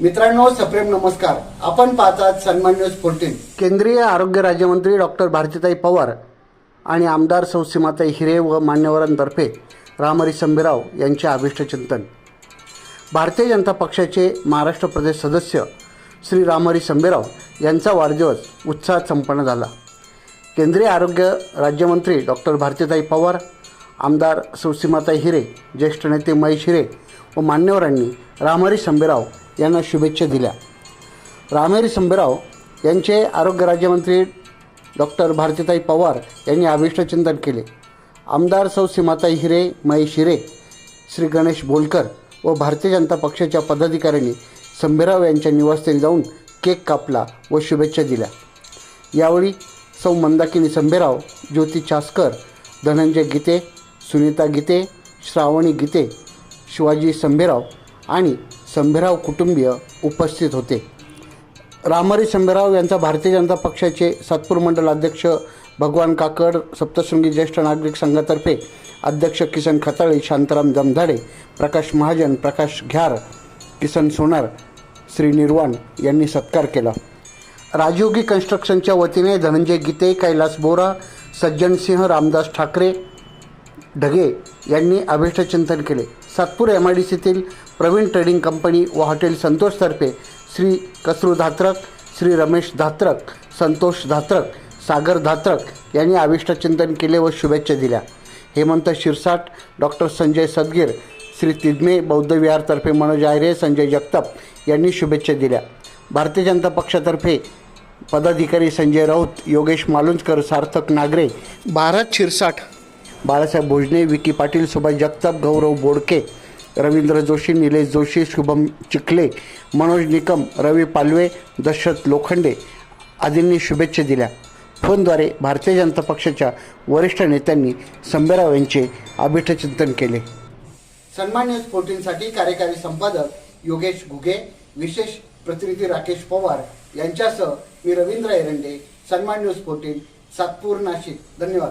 मित्रांनो सप्रेम नमस्कार. आपण पाहतात सन्मान न्यूज फोर्टीन केंद्रीय आरोग्य राज्यमंत्री डॉक्टर भारतीताई पवार आणि आमदार सौ सीमाताई हिरे व मान्यवरांतर्फे रामहरी संभेराव यांचे अभिष्टचिंतन भारतीय जनता पक्षाचे महाराष्ट्र प्रदेश सदस्य श्री रामहरी संभेराव यांचा वाढदिवस उत्साहात संपन्न झाला. केंद्रीय आरोग्य राज्यमंत्री डॉक्टर भारतीताई पवार आमदार सुसीमाताई हिरे ज्येष्ठ नेते महेश हिरे व मान्यवरांनी रामहरी संभेराव यांना शुभेच्छा दिल्या. रामहरी संभेराव यांचे आरोग्य राज्यमंत्री डॉक्टर भारतीताई पवार यांनी अभिष्टचिंतन केले. आमदार सौ सीमाताई हिरे महेश हिरे श्री गणेश बोलकर व भारतीय जनता पक्षाच्या पदाधिकाऱ्यांनी संभेराव यांच्या निवासस्थानी जाऊन केक कापला व शुभेच्छा दिल्या. यावेळी सौ मंदाकिनी संभेराव ज्योती चास्कर धनंजय गीते सुनीता गीते श्रावणी गीते शिवाजी संभेराव आणि संभेराव कुटुंबीय उपस्थित होते. रामहरी संभेराव यांचा भारतीय जनता पक्षाचे सातपूर मंडल अध्यक्ष भगवान काकड सप्तशृंगी ज्येष्ठ नागरिक संघातर्फे अध्यक्ष किसन खताळे शांताराम जमधाडे प्रकाश महाजन प्रकाश घ्यार किसन सोनार श्री निर्वाण यांनी सत्कार केला. राजयोगी कन्स्ट्रक्शनच्या वतीने धनंजय गीते कैलास बोरा सज्जन सिंह रामदास ठाकरे ढगे यांनी अभिष्टचिंतन केले. सातपूर एम आय डी सीतील प्रवीण ट्रेडिंग कंपनी व हॉटेल संतोषतर्फे श्री कसरू धात्रक श्री रमेश धात्रक संतोष धात्रक सागर धात्रक यांनी अभिष्टचिंतन केले व शुभेच्छा दिल्या. हेमंत शिरसाट डॉक्टर संजय सदगीर श्री तिदमे बौद्धविहारतर्फे मनोज आयरे संजय जगताप यांनी शुभेच्छा दिल्या. भारतीय जनता पक्षातर्फे पदाधिकारी संजय राऊत योगेश मालुंजकर सार्थक नागरे भारत शिरसाट. बाळासाहेब भोजने विकी पाटील सुभाष जगताप गौरव बोडके रवींद्र जोशी निलेश जोशी शुभम चिखले मनोज निकम रवी पालवे दशरथ लोखंडे आदींनी शुभेच्छा दिल्या. फोनद्वारे भारतीय जनता पक्षाच्या वरिष्ठ नेत्यांनी संभेराव यांचे अभिष्टचिंतन केले. सन्मान न्यूज फोर्टीनसाठी कार्यकारी संपादक योगेश घुगे विशेष प्रतिनिधी राकेश पवार यांच्यासह मी रवींद्र एरंडे सन्मान न्यूज फोर्टीन सातपूर नाशिक. धन्यवाद.